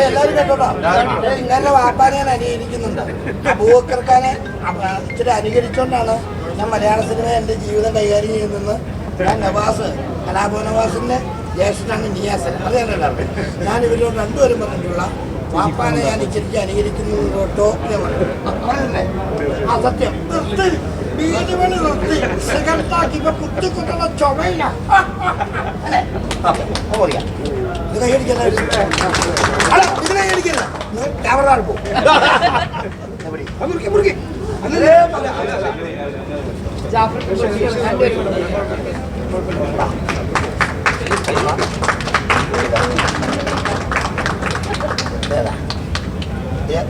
എല്ലാവരും കേട്ടോട്ടോ അനുകരിക്കുന്നുണ്ട് അബൂബക്കർക്കാനെ ഇച്ചിരി അനുകരിച്ചുകൊണ്ടാണ് ഞാൻ മലയാള സിനിമ എന്റെ ജീവിതം കൈകാര്യം ചെയ്യുന്നത് ഞാൻ നവാസ് കലാഭവൻ നവാസിന്റെ ജ്യേഷ്ഠനാണ് നിയാസൻ അത് ഞാൻ ഇവരോട് രണ്ടുപേരും പറഞ്ഞിട്ടുള്ള വാപ്പാനെ ഞാൻ ഇച്ചിരിക്ക് പറഞ്ഞു. ആ സത്യം. മുറുക്കി മുറുക്കി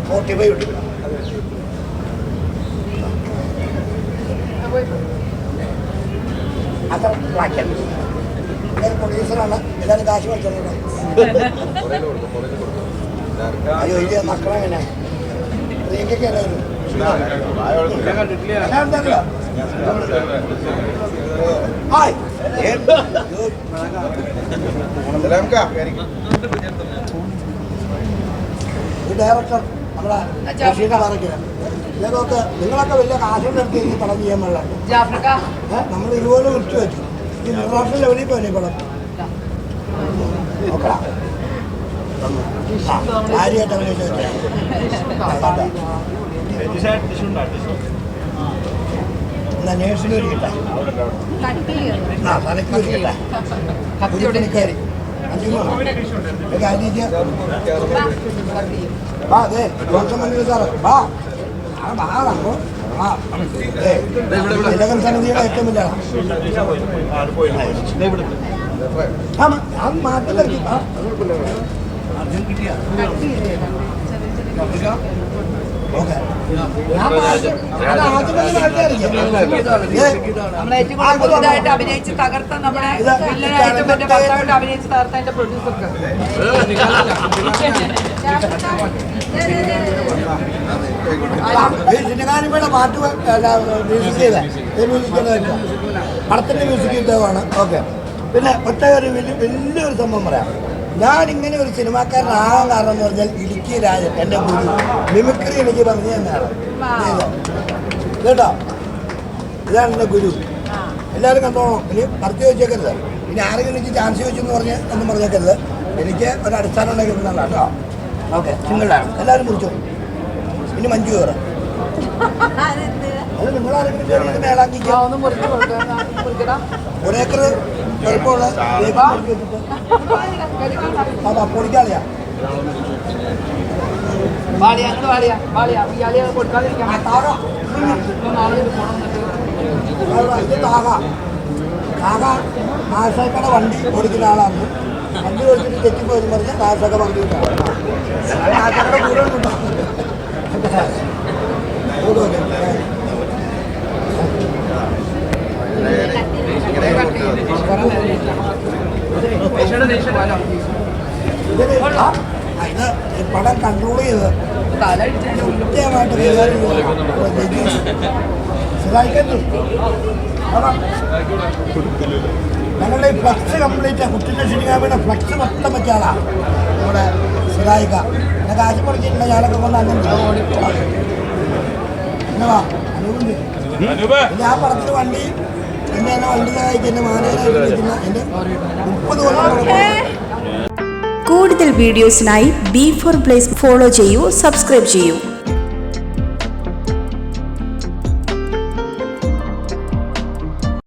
ഫോർട്ടി ഫൈവ് ഉണ്ട് അത്ര ബ്ലാക്ക് പ്രൊഡ്യൂസറാണ് എല്ലാവരും കാശ് വെച്ചോളൂ അയ്യോ ഇത് മക്കളെങ്ങനെ പ്രിയക്കൊക്കെ എല്ലാവരും എല്ലാവരും. ഹായ്. ഈ ഡയറക്ടർ നമ്മളെ ജഷീന്റെ പറക്കില്ല ഇതൊക്കെ നിങ്ങളൊക്കെ വലിയ കാശുകൊണ്ട് എടുത്ത് ഈ പടം ചെയ്യാൻ പാടില്ല. നമ്മൾ ഇതുപോലെ വിളിച്ചു വെച്ചു. ഈ ഇന്റർനാഷണൽ ലെവലിൽ പോയി പടം. നോക്കടാ. കാര്യമായിട്ട് അഭിനയിച്ചു എന്നാ നേഴ്സിന് ഒരു ആ തലയ്ക്ക് ഒരു കിട്ടാ. ഒരു പണിക്കാരി അഞ്ചു അതെ ദോഷം മന്ത്രി സാറ്. വാ. തിലകൻ സമിതിയുടെ ഏറ്റവും വലിയ ഞാൻ മാറ്റി നിർത്തി ഓക്കെ ഞാൻ മാറ്റി അത് ആദ്യം തന്നെ മാറ്റിയായിരിക്കും ഏ, നമ്മളെ ഏറ്റവും കൂടുതൽ അഭിനയിച്ച് തകർത്ത നമ്മുടെ വില്ലനായിട്ട് മറ്റേ ഭർത്താവായിട്ട് അഭിനയിച്ച് തകർത്ത എന്റെ പ്രൊഡ്യൂസർക്ക് സിനിമാനിമയുടെ പാട്ട് മ്യൂസിക് ചെയ്ത. മ്യൂസിക് പടത്തിന്റെ മ്യൂസിക് യുദ്ധമാണ് ഓക്കെ. പിന്നെ ഒറ്റ ഒരു വലിയ വലിയൊരു സംഭവം പറയാം. ഞാൻ ഇങ്ങനെ ഒരു സിനിമാക്കാരനാകാൻ കാരണം എന്ന് പറഞ്ഞാൽ ഇടുക്കി രാജൻ എന്റെ ഗുരു. മിമിക്രി എനിക്ക് പറഞ്ഞു തന്നെയാണ്. കേട്ടോ? ഇതാണ് എന്റെ ഗുരു. എല്ലാവരും കണ്ടോണം ഇനി നടത്തി വെച്ചേക്കരുത് ഇനി ആരെങ്കിലും എനിക്ക് ചാൻസ് ചോദിച്ചെന്ന് പറഞ്ഞ് ഒന്നും പറഞ്ഞേക്കരുത്. എനിക്ക് ഒരു അടിസ്ഥാനം ഉണ്ടാക്കി കേട്ടോ. ഓക്കെ. സിംഗിളാണ് എല്ലാവരും കുറിച്ചു? ഇനി മഞ്ജു കയറാം അത് നിങ്ങൾ ആരെങ്കിലും ഒരേക്കർ വെച്ചിട്ട് ആ പൊളിക്കാളിയാ വാളിയ അങ്ങോട്ട് വാളിയ വാളിയ. കൊടുക്കാതിരിക്കാം പോണം എന്നിട്ട് ഇത് താക താക നാശക്കട വണ്ടി ഓടിക്കുന്ന ആളാണ്. വണ്ടി ഓടിച്ചിട്ട് തെറ്റിപ്പോയി പറഞ്ഞാൽ നാശക്ക വണ്ടി വിട്ടാണ് നാശക്കട ദൂരം പടം കൺട്രോൾ ചെയ്ത് കൃത്യമായിട്ട് കൈകാര്യം സഹായിക്കുന്നു ഞങ്ങളുടെ ഈ ഫ്ലക്സ് കംപ്ലീറ്റ് കുട്ടിന്റെ ഷിനികാമിയുടെ ഫ്ലക്സ് മൊത്തം വെച്ച ആളാണ് നമ്മുടെ സഹായിക്ക എന്നെ കാശ് പഠിച്ചിട്ടുണ്ട് ഞാനൊക്കെ കൊണ്ട് അങ്ങനെ പിന്നെ വാ. അനുപുണ്ട് ആ പടത്തിൽ വണ്ടി എന്നെ എന്നെ വണ്ടി എന്റെ മുപ്പത് കൊല്ലം കൂടുതൽ വീഡിയോസിനായി ബി ഫോർ പ്ലേസ് ഫോളോ ചെയ്യൂ സബ്സ്ക്രൈബ് ചെയ്യൂ.